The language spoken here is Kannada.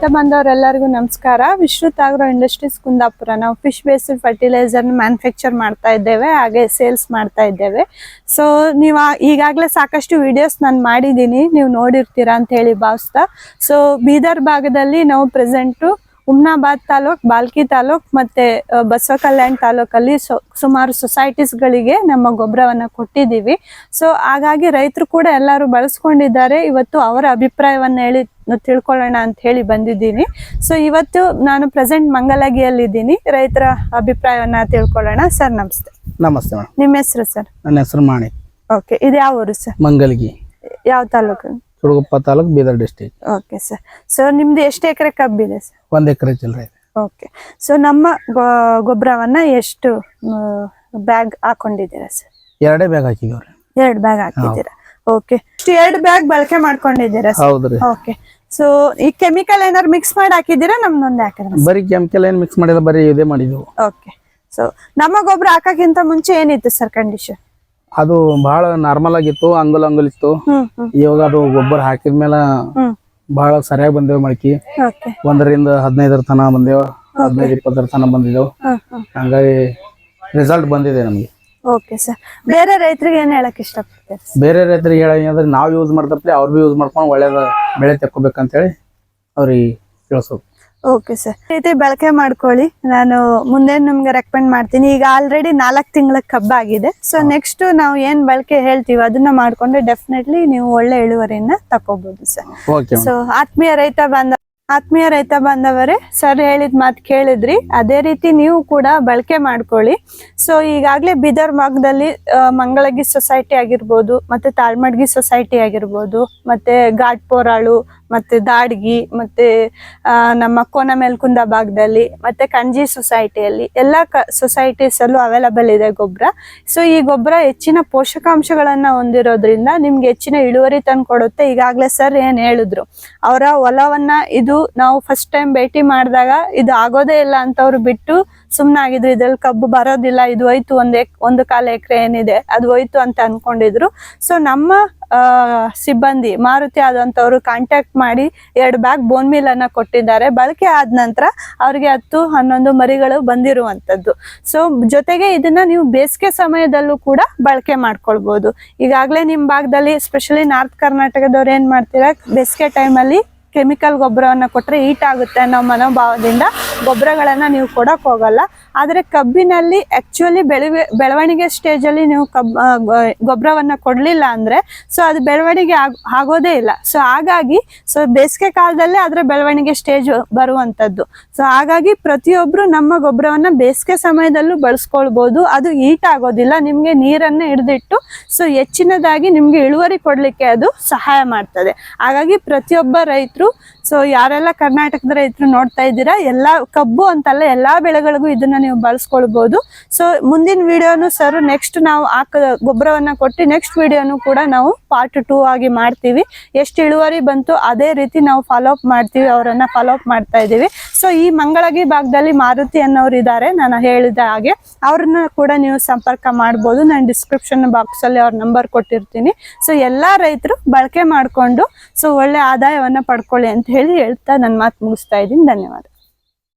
ರೈತ ಬಂದವರೆಲ್ಲರಿಗೂ ನಮಸ್ಕಾರ. Vishrut agro industries Kundapura. ನಾವು ಫಿಶ್ ಬೇಸ್ಡ್ ಫರ್ಟಿಲೈಸರ್ ಮ್ಯಾನುಫ್ಯಾಕ್ಚರ್ ಮಾಡ್ತಾ ಇದ್ದೇವೆ, ಹಾಗೆ ಸೇಲ್ಸ್ ಮಾಡ್ತಾ ಇದ್ದೇವೆ. ಸೊ ನೀವು ಈಗಾಗಲೇ ಸಾಕಷ್ಟು ವಿಡಿಯೋಸ್ ನಾನು ಮಾಡಿದ್ದೀನಿ. ನೀವು ನೋಡಿರ್ತೀರಾ ಅಂತ ಹೇಳಿ ಭಾವಿಸ್ತಾ. ಸೊ ಬೀದರ್ ಭಾಗದಲ್ಲಿ ನಾವು ಪ್ರೆಸೆಂಟು ಹುಮ್ನಾಬಾದ್ ತಾಲೂಕ್ ಬಾಲ್ಕಿ ತಾಲೂಕ್ ಮತ್ತೆ ಬಸವ ಕಲ್ಯಾಣ್ ತಾಲೂಕಲ್ಲಿ ಸೊ ಸುಮಾರು ಸೊಸೈಟೀಸ್ಗಳಿಗೆ ನಮ್ಮ ಗೊಬ್ಬರವನ್ನ ಕೊಟ್ಟಿದ್ದೀವಿ. ಸೊ ಹಾಗಾಗಿ ರೈತರು ಕೂಡ ಎಲ್ಲರೂ ಬಳಸ್ಕೊಂಡಿದ್ದಾರೆ. ಇವತ್ತು ಅವರ ಅಭಿಪ್ರಾಯವನ್ನ ಹೇಳಿ ತಿಳ್ಕೊಳ್ಳೋಣ ಅಂತ ಹೇಳಿ ಬಂದಿದ್ದೀನಿ. ಸೊ ಇವತ್ತು ನಾನು ಪ್ರೆಸೆಂಟ್ ಮಂಗಲಗಿಯಲ್ಲಿದ್ದೀನಿ. ರೈತರ ಅಭಿಪ್ರಾಯವನ್ನ ತಿಳ್ಕೊಳ್ಳೋಣ. ಸರ್ ನಮಸ್ತೆ. ನಮಸ್ತೆ ಮೇಡಮ್. ನಿಮ್ಮ ಹೆಸರು ಸರ್? ನನ್ನ ಹೆಸರು ಮಾಣಿ. ಓಕೆ ಇದು ಯಾವ ಊರು ಸರ್? ಮಂಗಲಗಿ. ಯಾವ taluk? ತುಡುಗುಪ್ಪ taluk Bidar district okay sir sir ನಿಮ್ದು ಎಷ್ಟು ಎಕರೆ ಕಬ್ಬಿದೆ ಸರ್ ಒಂದ್ ಎಕರೆ ಚಿಲ್ಲರೆ ಇದೆ. ಓಕೆ ಸೊ ನಮ್ಮ ಗೊ- ಗೊಬ್ಬರವನ್ನ ಎಷ್ಟು ಬ್ಯಾಗ್ ಹಾಕೊಂಡಿದ್ದೀರಾ ಸರ್ ಎರಡೇ ಬ್ಯಾಗ್ ಹಾಕಿದವ್ರಿ. ಎರಡು ಬ್ಯಾಗ್ ಹಾಕಿದ್ದೀರಾ? ಓಕೆ ಎರಡು ಬ್ಯಾಗ್ ಬಳಕೆ ಮಾಡ್ಕೊಂಡಿದ್ದೀರಾ ಸರ್ ಹೌದ್ರಿ ಓಕೆ ಸೊ ಈ ಕೆಮಿಕಲ್ ಏನಾದ್ರು ಮಿಕ್ಸ್ ಮಾಡಿ ಹಾಕಿದ್ದೀರಾ ನಮ್ದೊಂದು ಹಾಕಿದ್ರೆ ಬರೀ ಕೆಮಿಕಲ್ ಏನ್ ಮಿಕ್ಸ್ ಮಾಡಿಲ್ಲ ಬರೀ ಇದೇ ಮಾಡಿದ್ವು. ಓಕೆ ಸೊ ನಮ್ಮ ಗೊಬ್ಬರ ಹಾಕಕ್ಕಿಂತ ಮುಂಚೆ ಏನಿತ್ತು ಸರ್ ಕಂಡೀಷನ್ ಅದು ಬಹಳ ನಾರ್ಮಲ್ ಆಗಿತ್ತು ಅಂಗುಲ್ ಅಂಗುಲ್ ಇತ್ತು. ಇವಾಗ ಅದು ಗೊಬ್ಬರ ಹಾಕಿದ್ಮೇಲೆ ಬಹಳ ಸರಿಯಾಗಿ ಬಂದೇವು ಮಳಕಿ ಒಂದರಿಂದ ಹದಿನೈದರ ತನ ಬಂದೇವ ಹದಿನೈದು ಇಪ್ಪತ್ತರ ತನ ಬಂದಿದ್ದೆವು. ಹಂಗಾಗಿ ರಿಸಲ್ಟ್ ಬಂದಿದೆ ನಮಗೆ. Okay sir. ಬೇರೆ ರೈತರಿಗೆ ಏನ್ ಹೇಳಕ್ ಇಷ್ಟಪಡ್ತೀರಾ? ಬೇರೆ ರೈತರಿಗೆ ಹೇಳಂದ್ರೆ ನಾವು ಯೂಸ್ ಮಾಡ್ತಪ್ಲೆ ಅವ್ರು ಭೀ ಯೂಸ್ ಮಾಡ್ಕೊಂಡು ಒಳ್ಳೇದ ಬೆಳೆ ತೆಕ್ಕೋಬೇಕಂತೇಳಿ ಅವ್ರಿಗೆ ತಿಳಿಸೋದು ಓಕೆ ಸರ್ ರೀತಿ ಬಳಕೆ ಮಾಡ್ಕೊಳ್ಳಿ. ನಾನು ಮುಂದೆ ನಿಮ್ಗೆ ರೆಕಮೆಂಡ್ ಮಾಡ್ತೀನಿ. ಈಗ ಆಲ್ರೆಡಿ ನಾಲ್ಕು ತಿಂಗಳ ಕಬ್ಬಾಗಿದೆ ಸೊ ನೆಕ್ಸ್ಟ್ ನಾವು ಏನ್ ಬಳಕೆ ಹೇಳ್ತೀವಿ ಅದನ್ನ ಮಾಡ್ಕೊಂಡ್ರೆ ಡೆಫಿನೆಟ್ಲಿ ನೀವು ಒಳ್ಳೆ ಇಳುವರಿಯನ್ನ ತಕೋಬಹುದು ಸರ್ ಸೊ ಆತ್ಮೀಯ ರೈತ ಬಾಂಧ ಆತ್ಮೀಯ ರೈತ ಬಾಂಧವರೇ, ಸರ್ ಹೇಳಿದ ಮಾತು ಕೇಳಿದ್ರಿ. ಅದೇ ರೀತಿ ನೀವು ಕೂಡ ಬಳಕೆ ಮಾಡ್ಕೊಳ್ಳಿ. ಸೊ ಈಗಾಗಲೇ ಬೀದರ್ ಭಾಗದಲ್ಲಿ ಮಂಗಳಗಿ ಸೊಸೈಟಿ ಆಗಿರ್ಬೋದು, ಮತ್ತೆ ತಾಳ್ಮಡ್ಗಿ ಸೊಸೈಟಿ ಆಗಿರ್ಬೋದು, ಮತ್ತೆ ಘಾಟ್ ಪೋರಾಳು, ಮತ್ತೆ ದಾಡ್ಗಿ, ಮತ್ತೆ ನಮ್ಮ ಕೋನ ಮೇಲ್ಕುಂದ ಭಾಗದಲ್ಲಿ, ಮತ್ತೆ ಕಂಜಿ ಸೊಸೈಟಿಯಲ್ಲಿ ಎಲ್ಲ ಕ ಸೊಸೈಟೀಸಲ್ಲೂ ಅವೈಲಬಲ್ ಇದೆ ಗೊಬ್ಬರ ಸೊ ಈ ಗೊಬ್ಬರ ಹೆಚ್ಚಿನ ಪೋಷಕಾಂಶಗಳನ್ನು ಹೊಂದಿರೋದ್ರಿಂದ ನಿಮ್ಗೆ ಹೆಚ್ಚಿನ ಇಳುವರಿ ತಂದು ಕೊಡುತ್ತೆ ಈಗಾಗಲೇ ಸರ್ ಏನು ಹೇಳಿದ್ರು, ಅವರ ಹೊಲವನ್ನ ಇದು ನಾವು ಫಸ್ಟ್ ಟೈಮ್ ಭೇಟಿ ಮಾಡಿದಾಗ ಇದು ಆಗೋದೇ ಇಲ್ಲ ಅಂತ ಅವ್ರು ಬಿಟ್ಟು ಸುಮ್ಮನಾಗಿದ್ರು ಇದ್ರಲ್ಲಿ ಕಬ್ಬು ಬರೋದಿಲ್ಲ, ಇದು ಹೋಯ್ತು ಒಂದ್ ಒಂದು ಕಾಲ ಎಕರೆ ಏನಿದೆ, ಅದು ಹೋಯ್ತು ಅಂತ ಅನ್ಕೊಂಡಿದ್ರು. ಸೊ ನಮ್ಮ ಸಿಬ್ಬಂದಿ ಮಾರುತಿ ಆದಂತವ್ರು ಕಾಂಟ್ಯಾಕ್ಟ್ ಮಾಡಿ ಎರಡು ಬ್ಯಾಗ್ ಬೋನ್ ಮೀಲ್ ಅನ್ನ ಕೊಟ್ಟಿದ್ದಾರೆ. ಬಳಕೆ ಆದ ನಂತರ ಅವ್ರಿಗೆ ಹತ್ತು, ಹನ್ನೊಂದು ಮರಿಗಳು ಬಂದಿರುವಂತದ್ದು. ಸೊ ಜೊತೆಗೆ ಇದನ್ನ ನೀವು ಬೇಸಿಗೆ ಸಮಯದಲ್ಲೂ ಕೂಡ ಬಳಕೆ ಮಾಡ್ಕೊಳ್ಬಹುದು ಈಗಾಗಲೇ ನಿಮ್ ಭಾಗದಲ್ಲಿ ಸ್ಪೆಷಲಿ ನಾರ್ತ್ ಕರ್ನಾಟಕದವ್ರು ಏನ್ ಮಾಡ್ತೀರಾ? ಬೇಸಿಗೆ ಟೈಮಲ್ಲಿ ಕೆಮಿಕಲ್ ಗೊಬ್ಬರವನ್ನು ಕೊಟ್ಟರೆ ಹೀಟ್ ಆಗುತ್ತೆ ಅನ್ನೋ ಮನೋಭಾವದಿಂದ ಗೊಬ್ಬರಗಳನ್ನ ನೀವು ಕೊಡಕ್ ಹೋಗಲ್ಲ. ಆದರೆ ಕಬ್ಬಿನಲ್ಲಿ ಆ್ಯಕ್ಚುಲಿ ಬೆಳವೆ, ಬೆಳವಣಿಗೆ ಸ್ಟೇಜ್ ಅಲ್ಲಿ ನೀವು ಕಬ್ ಗೊಬ್ಬರವನ್ನ ಕೊಡ್ಲಿಲ್ಲ ಅಂದ್ರೆ ಸೊ ಅದು ಬೆಳವಣಿಗೆ ಆಗ್- ಆಗೋದೇ ಇಲ್ಲ. ಸೊ ಹಾಗಾಗಿ ಸೊ ಬೇಸಿಗೆ ಕಾಲದಲ್ಲೇ ಅದರ ಬೆಳವಣಿಗೆ ಸ್ಟೇಜ್ ಬರುವಂತದ್ದು. ಸೊ ಹಾಗಾಗಿ ಪ್ರತಿಯೊಬ್ರು ನಮ್ಮ ಗೊಬ್ಬರವನ್ನ ಬೇಸಿಗೆ ಸಮಯದಲ್ಲೂ ಬಳಸ್ಕೊಳ್ಬೋದು. ಅದು ಹೀಟ್ ಆಗೋದಿಲ್ಲ, ನಿಮ್ಗೆ ನೀರನ್ನ ಹಿಡಿದಿಟ್ಟು ಸೊ ಹೆಚ್ಚಿನದಾಗಿ ನಿಮ್ಗೆ ಇಳುವರಿ ಕೊಡ್ಲಿಕ್ಕೆ ಅದು ಸಹಾಯ ಮಾಡ್ತದೆ. ಹಾಗಾಗಿ ಪ್ರತಿಯೊಬ್ಬ ರೈತರು ಸೊ ಯಾರೆಲ್ಲ ಕರ್ನಾಟಕದ ರೈತರು ನೋಡ್ತಾ ಇದ್ದೀರಾ, ಎಲ್ಲಾ ಕಬ್ಬು ಅಂತಲ್ಲ ಎಲ್ಲಾ ಬೆಳೆಗಳಿಗೂ ಇದನ್ನ ನೀವು ಬಳಸ್ಕೊಳ್ಬಹುದು ಸೊ ಮುಂದಿನ ವಿಡಿಯೋನು ಸರ್ ನೆಕ್ಸ್ಟ್ ನಾವು ಹಾಕ ಗೊಬ್ಬರವನ್ನ ಕೊಟ್ಟು ನೆಕ್ಸ್ಟ್ ವಿಡಿಯೋನು ಕೂಡ ನಾವು ಪಾರ್ಟ್ ಟೂ ಆಗಿ ಮಾಡ್ತೀವಿ. ಎಷ್ಟು ಇಳುವರಿ ಬಂತು ಅದೇ ರೀತಿ ನಾವು ಫಾಲೋ ಅಪ್ ಮಾಡ್ತೀವಿ, ಅವರನ್ನ ಫಾಲೋ ಅಪ್ ಮಾಡ್ತಾ ಇದೀವಿ ಸೊ ಈ ಮಂಗಳಗಿ ಭಾಗದಲ್ಲಿ ಮಾರುತಿ ಅನ್ನೋರು ಇದ್ದಾರೆ ನಾನು ಹೇಳಿದ ಹಾಗೆ. ಅವ್ರನ್ನ ಕೂಡ ನೀವು ಸಂಪರ್ಕ ಮಾಡ್ಬೋದು. ನಾನು ಡಿಸ್ಕ್ರಿಪ್ಷನ್ ಬಾಕ್ಸ್ ಅಲ್ಲಿ ಅವ್ರ ನಂಬರ್ ಕೊಟ್ಟಿರ್ತೀನಿ. ಸೊ ಎಲ್ಲಾ ರೈತರು ಬಳಕೆ ಮಾಡ್ಕೊಂಡು ಸೊ ಒಳ್ಳೆ ಆದಾಯವನ್ನ ಪಡ್ಕೊಳ್ಳಿ ಅಂತ ಹೇಳಿ ಹೇಳ್ತಾ ನನ್ನ ಮಾತು ಮುಗಿಸ್ತಾ ಇದ್ದೀನಿ. ಧನ್ಯವಾದ.